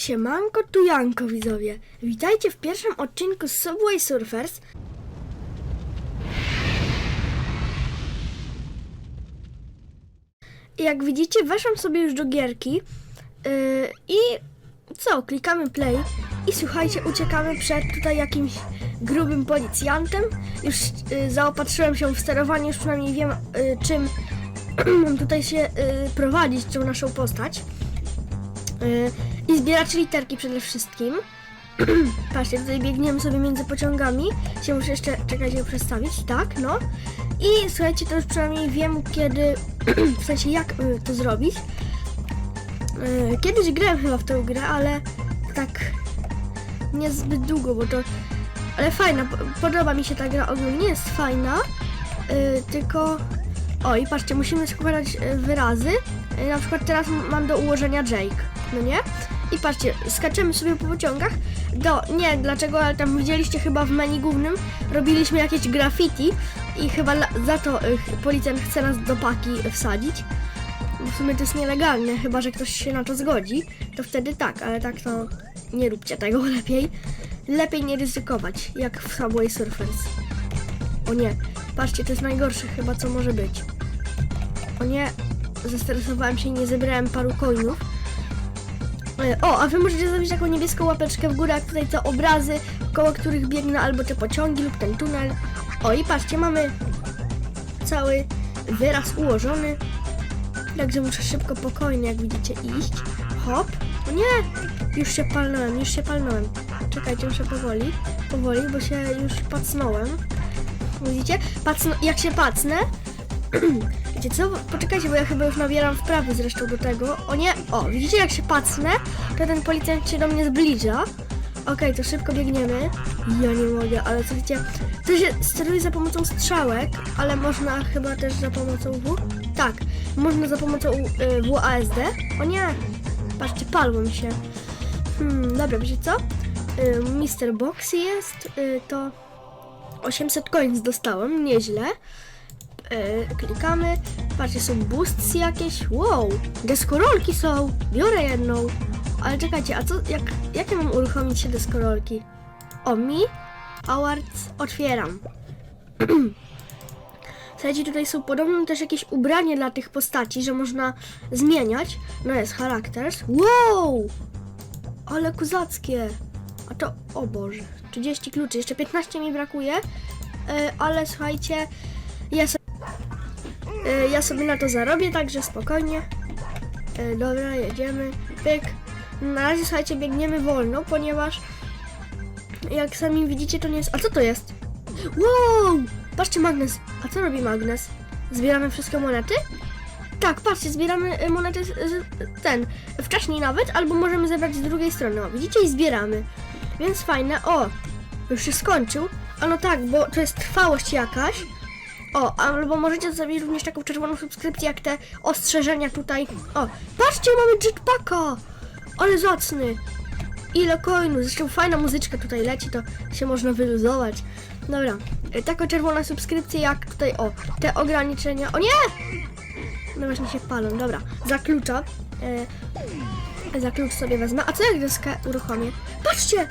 Siemanko tu Janko widzowie. Witajcie w pierwszym odcinku Subway Surfers. Jak widzicie, weszłam sobie już do gierki yy, i co, klikamy play i słuchajcie, uciekamy przed tutaj jakimś grubym policjantem. Już yy, zaopatrzyłem się w sterowanie, już przynajmniej wiem yy, czym mam tutaj się yy, prowadzić, tą naszą postać. Yy, I zbierać literki przede wszystkim. Patrzcie, tutaj biegniemy sobie między pociągami. Się muszę jeszcze, czekajcie, przestawić, tak, no. I słuchajcie, to już przynajmniej wiem kiedy, w sensie jak y, to zrobić. Y, Kiedyś grałem chyba w tę grę, ale tak niezbyt długo, bo to... Ale fajna, po- podoba mi się ta gra ogólnie, jest fajna, y, tylko... O i patrzcie, musimy składać y, wyrazy. Y, Na przykład teraz mam do ułożenia Jake, no nie? I patrzcie, skaczemy sobie po pociągach. Do, nie, dlaczego, ale tam widzieliście chyba w menu głównym, robiliśmy jakieś graffiti i chyba za to y, policjant chce nas do paki wsadzić. Bo w sumie to jest nielegalne, chyba że ktoś się na to zgodzi, to wtedy tak, ale tak to nie róbcie tego lepiej. Lepiej nie ryzykować, jak w Subway Surfers. O nie, patrzcie, to jest najgorsze chyba co może być. O nie, zestresowałem się i nie zebrałem paru coinów. E, O, a wy możecie zrobić taką niebieską łapeczkę w górę, jak tutaj te obrazy, koło których biegnę, albo te pociągi lub ten tunel. O i patrzcie, mamy cały wyraz ułożony. Także muszę szybko, spokojnie, jak widzicie, iść. Hop. O nie! Już się palnąłem, już się palnąłem. Czekajcie, muszę powoli, powoli, bo się już pacnąłem. Widzicie? Pacno, jak się pacnę, Wiecie co? Poczekajcie, bo ja chyba już nabieram wprawy zresztą do tego. O nie! O, widzicie jak się pacnę, to ten policjant się do mnie zbliża. Okej, to szybko biegniemy. Ja nie mogę, ale wiecie, to się steruje za pomocą strzałek, ale można chyba też za pomocą W? Tak, można za pomocą y, WASD. O nie! Patrzcie, palłem się. Hmm, dobra, wiecie co? Y, Mr. Boxy jest, y, to 800 coins dostałem, nieźle. E, klikamy. Patrzcie, są boosty jakieś. Wow, deskorolki są. Biorę jedną. Ale czekajcie, a co, jak, jak ja mam uruchomić się deskorolki? O, mi, awards, otwieram. Słuchajcie, tutaj są podobno też jakieś ubranie dla tych postaci, że można zmieniać. No jest characters. Wow! Ale kozackie. A to, o Boże, 30 kluczy, jeszcze 15 mi brakuje. E, ale słuchajcie, ja Y, Ja sobie na to zarobię, także spokojnie. Y, Dobra, jedziemy. Pyk. Na razie słuchajcie, biegniemy wolno, ponieważ jak sami widzicie, to nie jest. A co to jest? Wow! Patrzcie, magnes. A co robi magnes? Zbieramy wszystkie monety? Tak, patrzcie, zbieramy y, monety z, ten wcześniej nawet, albo możemy zebrać z drugiej strony. O, widzicie i zbieramy. Więc fajne. O, już się skończył. A no tak, bo to jest trwałość jakaś. O, albo możecie zrobić również taką czerwoną subskrypcję, jak te ostrzeżenia tutaj. O, patrzcie, mamy jetpacka! Ale zacny! Ile coinów, zresztą fajna muzyczka tutaj leci, to się można wyluzować. Dobra, y, taką czerwoną subskrypcję, jak tutaj, o, te ograniczenia. O nie! No właśnie się palą, dobra, za klucza. E, za klucz sobie wezmę. A co jak deskę uruchomię? Patrzcie!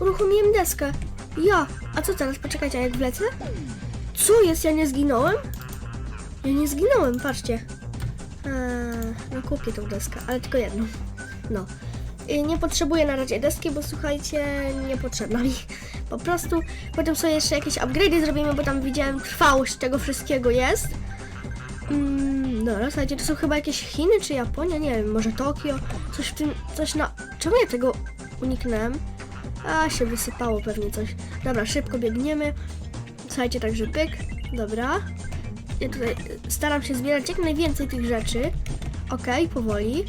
Uruchomiłem deskę. Ja, a co teraz? Poczekajcie, a jak wlecę? Co jest? Ja nie zginąłem? Ja nie zginąłem, patrzcie. Eee, no kupię tą deskę, ale tylko jedną. No. I nie potrzebuję na razie deski, bo słuchajcie, niepotrzebna mi. Po prostu potem sobie jeszcze jakieś upgrade'y zrobimy, bo tam widziałem trwałość tego wszystkiego jest. Mm, dobra, słuchajcie, to są chyba jakieś Chiny czy Japonia, nie wiem, może Tokio, coś w tym, coś na... Czemu ja tego uniknąłem? A, się wysypało pewnie coś. Dobra, szybko biegniemy. Słuchajcie, także pyk, dobra. Ja tutaj staram się zbierać jak najwięcej tych rzeczy. Okej, powoli.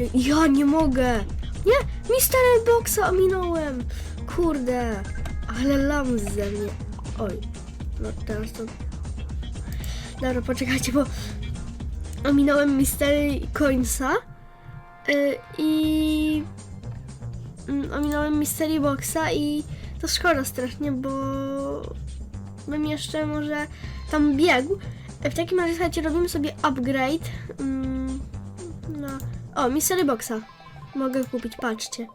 Y, Ja nie mogę! Nie! Mister Boxa ominąłem! Kurde! Ale lam ze mnie. Oj. No teraz to... Dobra, poczekajcie, bo ominąłem Mystery Coinsa y, i mm, ominąłem Mystery Boxa i to szkoda strasznie, bo bym jeszcze może tam biegł. W takim razie, słuchajcie, robimy sobie upgrade. Mm, no. O, Mystery Boxa. mogę kupić, patrzcie.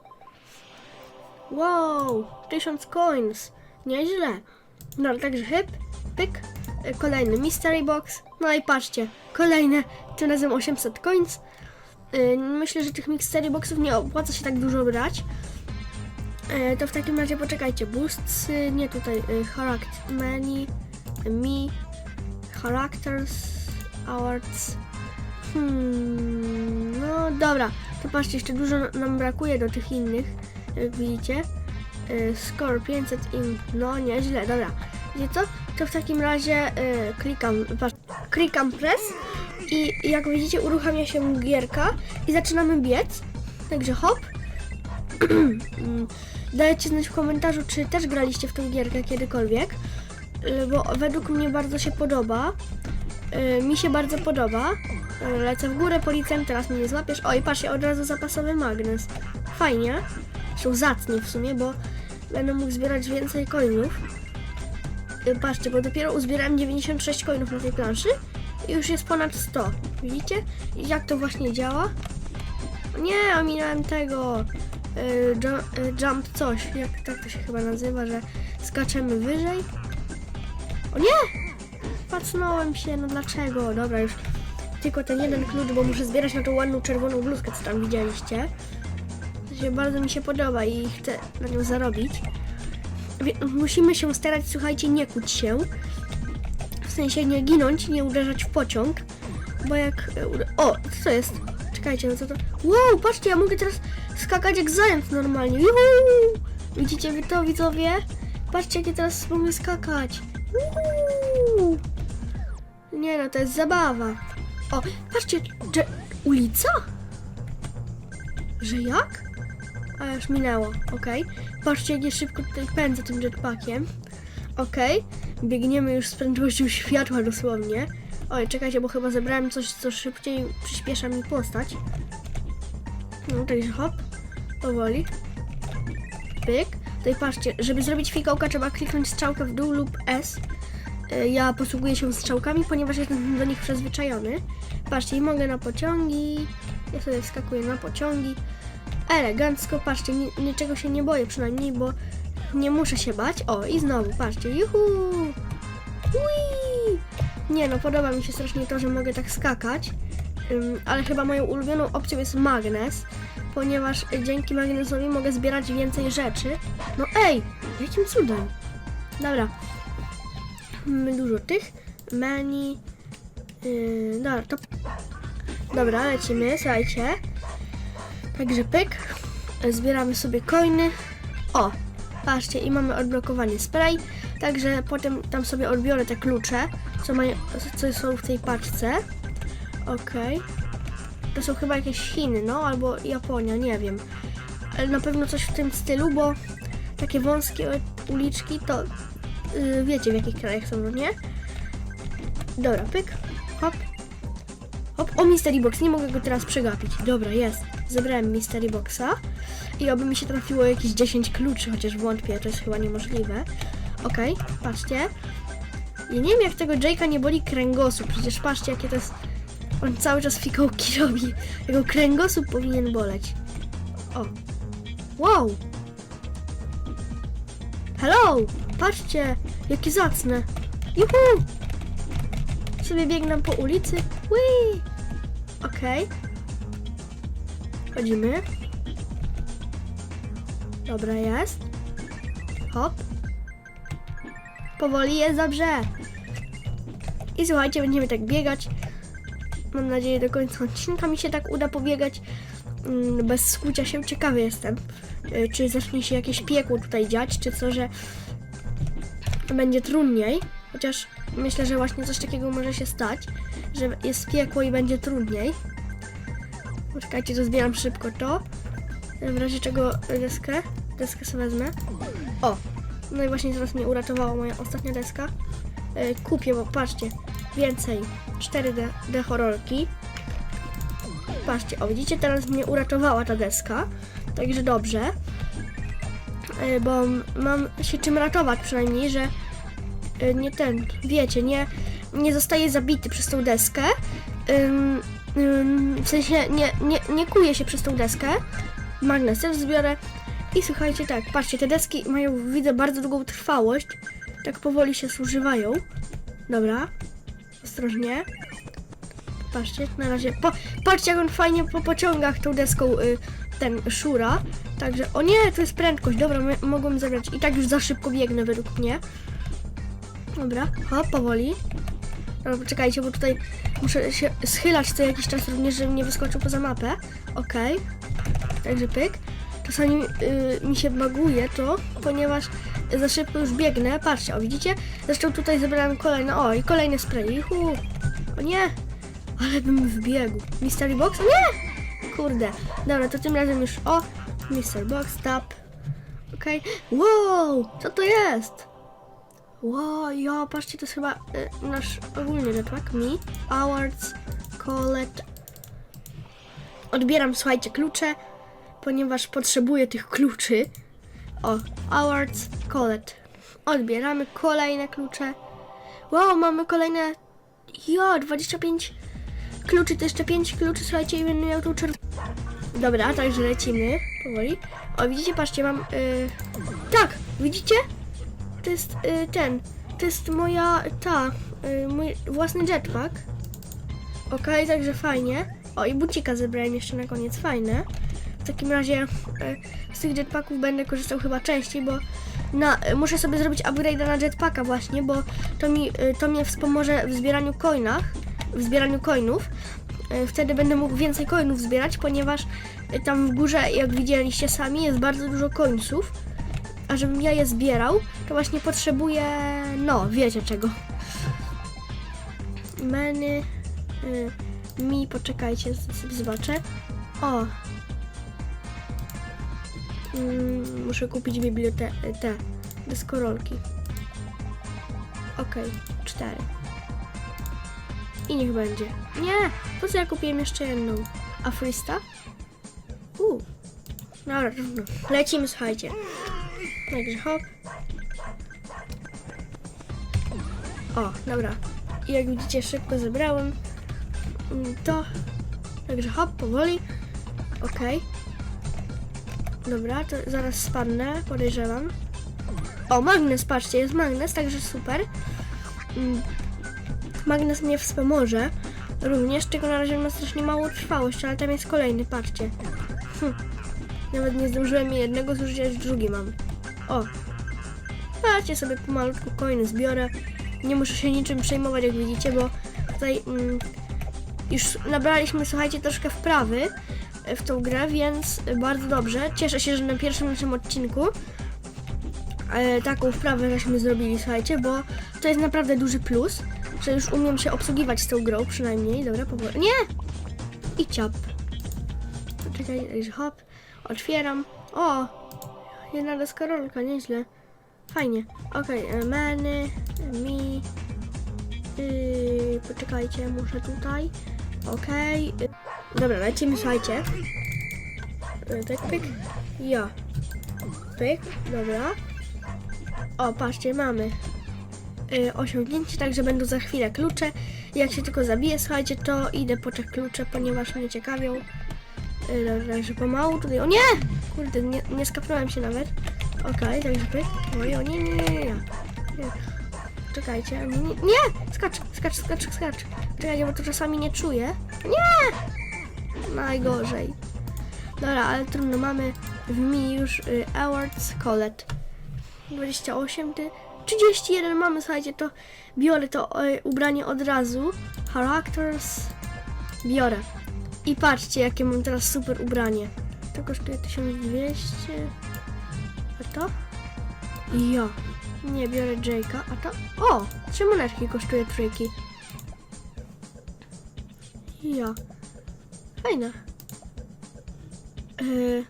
Wow, 1000 coins. Nieźle. No, także hyp, pyk. E, Kolejny mystery box. No i patrzcie, kolejne, tym razem 800 coins. E, Myślę, że tych mystery boxów nie opłaca się tak dużo brać. E, To w takim razie poczekajcie. Boosts, nie tutaj, y, character, menu, me, characters, awards. Hmm, no dobra, to patrzcie, jeszcze dużo nam brakuje do tych innych, jak widzicie. Y, Score 500 im, no nieźle, dobra. Wiecie co? To w takim razie y, klikam, patrz, klikam press i jak widzicie uruchamia się gierka i zaczynamy biec. Także hop. Dajcie znać w komentarzu, czy też graliście w tę gierkę kiedykolwiek, y, bo według mnie bardzo się podoba. Y, Mi się bardzo podoba. Y, Lecę w górę, policjant, teraz mnie nie złapiesz. Oj, patrzcie, od razu zapasowy magnes. Fajnie. Są zacnie w sumie, bo będę mógł zbierać więcej coinów. Patrzcie, bo dopiero uzbierałem 96 coinów na tej planszy i już jest ponad 100. Widzicie? Jak to właśnie działa? Nie, ominąłem tego. Y, y, Jump coś, jak tak to się chyba nazywa, że skaczemy wyżej. O nie! Pacnąłem się, no dlaczego? Dobra, już tylko ten jeden klucz, bo muszę zbierać na tą ładną czerwoną bluzkę, co tam widzieliście. To się bardzo mi się podoba i chcę na nią zarobić. Musimy się starać, słuchajcie, nie kuć się. W sensie nie ginąć, nie uderzać w pociąg. Bo jak... uda- O, co to jest? Czekajcie, no co to... Wow, patrzcie, ja mogę teraz skakać jak zając normalnie. Juhu! Widzicie wy to, widzowie? Patrzcie, jak ja teraz mogę skakać. Uhu! Nie no, to jest zabawa. O, patrzcie, że... Ulica? Że jak? A już minęło, okej. Patrzcie, jak ja szybko tutaj pędzę tym jetpackiem. Okej, biegniemy już z prędkością światła dosłownie. Oj, czekajcie, bo chyba zebrałem coś, co szybciej przyspiesza mi postać. No, także hop, powoli. Pyk. Tutaj patrzcie, żeby zrobić fikołka trzeba kliknąć strzałkę w dół lub S. Y, Ja posługuję się strzałkami, ponieważ jestem do nich przyzwyczajony. Patrzcie, mogę na pociągi. Ja sobie wskakuję na pociągi. Elegancko, patrzcie, ni- niczego się nie boję przynajmniej, bo nie muszę się bać. O, i znowu, patrzcie, juhu! Ui! Nie no, podoba mi się strasznie to, że mogę tak skakać, ale chyba moją ulubioną opcją jest magnes, ponieważ y, dzięki magnesowi mogę zbierać więcej rzeczy. No ej, jakim cudem? Dobra, mamy dużo tych, menu, yy, dobra, to... Dobra, lecimy, słuchajcie. Także pyk, zbieramy sobie coiny. O, patrzcie, i mamy odblokowanie spray. Także potem tam sobie odbiorę te klucze, co, mają, co są w tej paczce. Okej. To są chyba jakieś Chiny, no, albo Japonia, nie wiem. Ale na pewno coś w tym stylu, bo takie wąskie uliczki to yy, wiecie w jakich krajach są, no nie? Dobra, pyk, hop. Hop, o Mystery Box, nie mogę go teraz przegapić. Dobra, jest. Zebrałem Mystery Boxa i oby mi się trafiło jakieś 10 kluczy, chociaż wątpię, to jest chyba niemożliwe. Okej, patrzcie. Ja nie wiem jak tego Jake'a nie boli kręgosłup, przecież patrzcie jakie to jest... On cały czas fikołki robi. Jego kręgosłup powinien boleć. O. Wow! Hello! Patrzcie, jakie zacne. Juhu! Sobie biegnę po ulicy. Whee! Okej. Chodzimy. Dobra, jest. Hop. Powoli jest dobrze. I słuchajcie, będziemy tak biegać. Mam nadzieję, do końca odcinka mi się tak uda pobiegać. mm, Bez skucia się. Ciekawy jestem, y, czy zacznie się jakieś piekło tutaj dziać, czy co, że będzie trudniej. Chociaż myślę, że właśnie coś takiego może się stać, że jest piekło i będzie trudniej. Poczekajcie, to zbieram szybko to. W razie czego deskę, deskę sobie wezmę. O, no i właśnie teraz mnie uratowała moja ostatnia deska. E, kupię, bo patrzcie, więcej 4D D horrorki. Patrzcie, o widzicie, teraz mnie uratowała ta deska, także dobrze. E, bo mam się czym ratować przynajmniej, że e, nie ten, wiecie, nie, nie zostaje zabity przez tą deskę. W sensie nie, nie, nie kuję się przez tą deskę. Magnes też zbiorę. I słuchajcie, tak, patrzcie, te deski mają, widzę, bardzo długą trwałość. Tak powoli się zużywają. Dobra, ostrożnie. Patrzcie, na razie. Po, patrzcie, jak on fajnie po pociągach tą deską y, ten szura. Także, o nie, to jest prędkość. Dobra, my, mogłem zabrać. I tak już za szybko biegnę według mnie. Dobra, hop, powoli. Dobra, poczekajcie, bo tutaj muszę się schylać co jakiś czas również, żebym nie wyskoczył poza mapę. Okej. Także pyk. Czasami y, mi się baguje to, ponieważ za szybko już biegnę. Patrzcie, o widzicie? Zresztą tutaj zebrałem kolejne, o i kolejne spray. Hu. O nie! Ale bym wbiegł. Mystery Box? Nie! Kurde. Dobra, to tym razem już, o! Mystery Box, tap. Okej. Wow! Co to jest? Wow, ja, patrzcie, to jest chyba y, nasz ogólny jetpack. Mi, awards, collect. Odbieram, słuchajcie, klucze, ponieważ potrzebuję tych kluczy. O, awards, collect. Odbieramy kolejne klucze. Wow, mamy kolejne. Jo, 25 kluczy, to jeszcze 5 kluczy, słuchajcie, i będę miał tą czerw... Dobra, także lecimy powoli. O, widzicie, patrzcie, mam. Y... Tak, widzicie? To jest y, ten. To jest moja. Ta. Y, mój własny jetpack. Okej, także fajnie. O, i bucika zebrałem jeszcze na koniec. Fajne. W takim razie y, z tych jetpacków będę korzystał chyba częściej, bo na, y, muszę sobie zrobić upgrade'a na jetpacka właśnie, bo to mi y, to mnie wspomoże w zbieraniu coinach, w zbieraniu coinów. Wtedy będę mógł więcej coinów zbierać, ponieważ tam w górze, jak widzieliście sami, jest bardzo dużo coinsów a żebym ja je zbierał, to właśnie potrzebuję, no, wiecie czego. Meny, mi, poczekajcie, sobie zobaczę. O! Mm, muszę kupić bibliotekę, te, deskorolki. Okej, cztery. I niech będzie. Nie! Po co ja kupiłem jeszcze jedną? A Frista? Uuu. Dobra, trudno. Lecimy, słuchajcie. Także hop. O, dobra. I jak widzicie, szybko zebrałem mm, to. Także hop, powoli. Okej. Dobra, to zaraz spadnę, podejrzewam. O, magnes, patrzcie, jest magnes, także super. Mm, Magnes mnie wspomoże. Również, tylko na razie ma strasznie małą trwałość, ale tam jest kolejny, patrzcie. Hm. Nawet nie zdążyłem jednego zużyć, a już drugi mam. O! Patrzcie sobie pomalutku coiny zbiorę. Nie muszę się niczym przejmować, jak widzicie, bo tutaj mm, już nabraliśmy, słuchajcie, troszkę wprawy w tą grę, więc bardzo dobrze. Cieszę się, że na pierwszym naszym odcinku e, taką wprawę żeśmy zrobili, słuchajcie, bo to jest naprawdę duży plus, że już umiem się obsługiwać z tą grą przynajmniej. Dobra, powoli. Nie! I ciap. Także hop. Otwieram. O! Jedna deskorolka, nieźle. Fajnie. Okej, okay, meny, mi. Yy, poczekajcie, muszę tutaj. Okej. Yy. Dobra, lecimy, słuchajcie. Tak, pyk. Ja. Pyk, dobra. O, patrzcie, mamy yy, osiągnięcie, także będą za chwilę klucze. Jak się tylko zabije, słuchajcie, to idę po te klucze, ponieważ mnie ciekawią. Yy, dobra, także pomału tutaj. O nie! Kurde, nie, nie skapnąłem się nawet. Okej, także pyk. Oj, o nie, nie, nie, nie. nie. Czekajcie, nie, nie! Skacz, skacz, skacz, skacz. Czekajcie, bo to czasami nie czuję. Nie! Najgorzej. Dobra, ale trudno, mamy w mi już y, awards collet. 28, ty 31 mamy, słuchajcie, to biorę to y, ubranie od razu. Characters. Biorę. I patrzcie, jakie mam teraz super ubranie. To kosztuje 1200. A to? Ja. Nie, biorę Jake'a, a to... O! Trzy monetki kosztuje trójki. Ja. Fajne. Yy,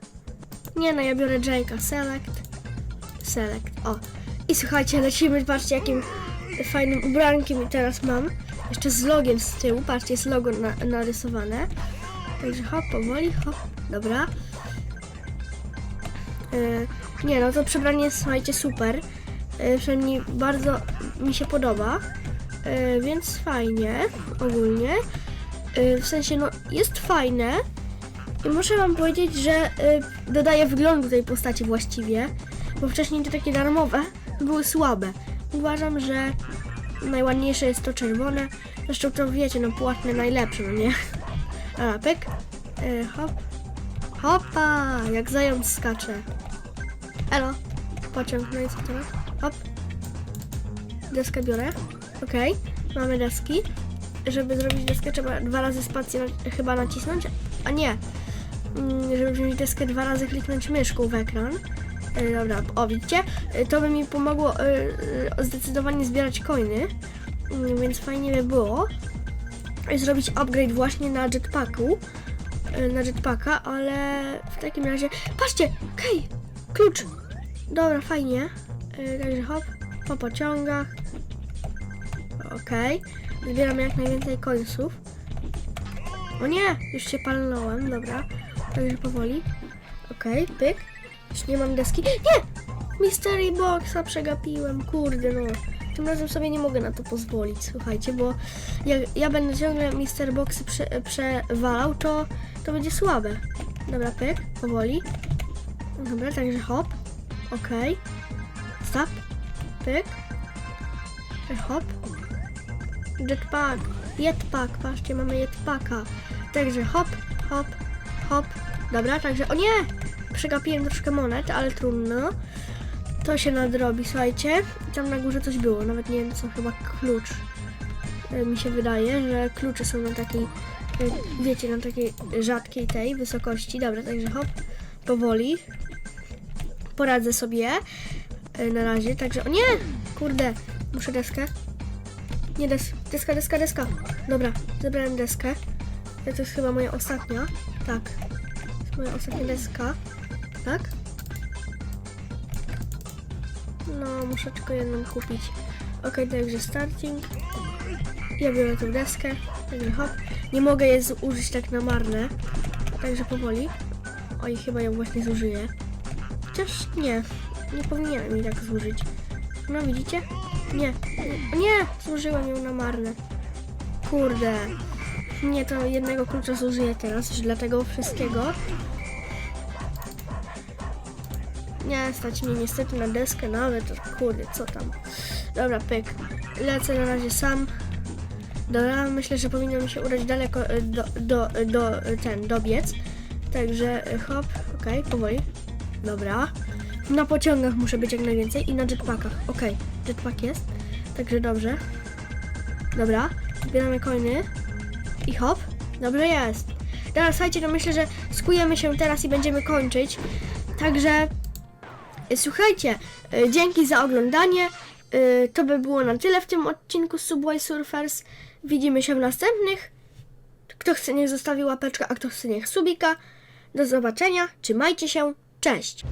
nie no, ja biorę Jake'a. Select. Select. O. I słuchajcie, lecimy, patrzcie jakim fajnym ubrankiem teraz mam. Jeszcze z logiem z tyłu, patrzcie, jest logo na, narysowane. Także hop, powoli, hop. Dobra. Yy, nie no, to przebranie jest, słuchajcie, super. Yy, przynajmniej bardzo mi się podoba. Yy, więc fajnie, ogólnie. Y, w sensie, no, jest fajne. I muszę wam powiedzieć, że y, dodaje wyglądu tej postaci właściwie, bo wcześniej te takie darmowe były słabe. Uważam, że najładniejsze jest to czerwone. Zresztą to wiecie, no płatne najlepsze, no nie? A, pyk. Y, hop. Hopa! Jak zając skacze. Elo. Pociąg, no i co teraz? Hop. Deskę biorę. Okej. Mamy deski. Żeby zrobić deskę trzeba dwa razy spację chyba nacisnąć. A nie. Mm, Żeby wziąć deskę dwa razy kliknąć myszką w ekran. E, dobra, o widzicie? E, To by mi pomogło e, zdecydowanie zbierać coiny. Mm, Więc fajnie by było zrobić upgrade właśnie na jetpacku. Na jetpacka, ale w takim razie. Patrzcie! Okej! Klucz! Dobra, fajnie. Także hop, po pociągach. Okej. Zbieramy jak najwięcej końców. O nie! Już się palnąłem, dobra. Także powoli. Okej, pyk. Już nie mam deski. Nie! Mystery Boxa przegapiłem, kurde no. Tym razem sobie nie mogę na to pozwolić, słuchajcie, bo jak ja będę ciągle Mister Boxy prze, przewalał, to, to będzie słabe. Dobra, pyk, powoli. Dobra, także hop. Okej. Stop. Pyk. Hop. Jetpack. Jetpack. Patrzcie, mamy jetpacka. Także hop, hop, hop. Dobra, także... O nie! Przegapiłem troszkę monet, ale trudno. To się nadrobi, słuchajcie. Tam na górze coś było, nawet nie wiem co, chyba klucz. E, Mi się wydaje, że klucze są na takiej, e, wiecie, na takiej rzadkiej tej wysokości. Dobra, także hop, powoli. Poradzę sobie e, na razie, także... O nie! Kurde, muszę deskę. Nie des, deska, deska, deska. Dobra, zebrałem deskę. To jest chyba moja ostatnia. Tak. To jest moja ostatnia deska. Tak? No, muszę tylko jedną kupić. Ok, także starting. Ja biorę tą deskę. Także hop. Nie mogę jej zużyć tak na marne. Także powoli. Oj, chyba ją właśnie zużyję. Chociaż nie. Nie powinienem jej tak zużyć. No, widzicie? Nie. Nie! Zużyłem ją na marne. Kurde. Nie, to jednego klucza zużyję teraz, już dla tego wszystkiego. Nie, stać mnie niestety na deskę nawet, kurde, co tam. Dobra, pyk. Lecę na razie sam. Dobra, myślę, że powinno mi się udać daleko e, do, do, do e, ten, dobiec. Także e, hop, okej, powoli. Dobra. Na pociągach muszę być jak najwięcej i na jetpackach. Okej, jetpack jest. Także dobrze. Dobra, zbieramy coiny. I hop, dobrze jest. Dobra, słuchajcie, to myślę, że skujemy się teraz i będziemy kończyć. Także e, słuchajcie, e, dzięki za oglądanie. E, To by było na tyle w tym odcinku Subway Surfers. Widzimy się w następnych. Kto chce, niech zostawi łapeczkę, a kto chce, niech subika. Do zobaczenia, trzymajcie się, cześć!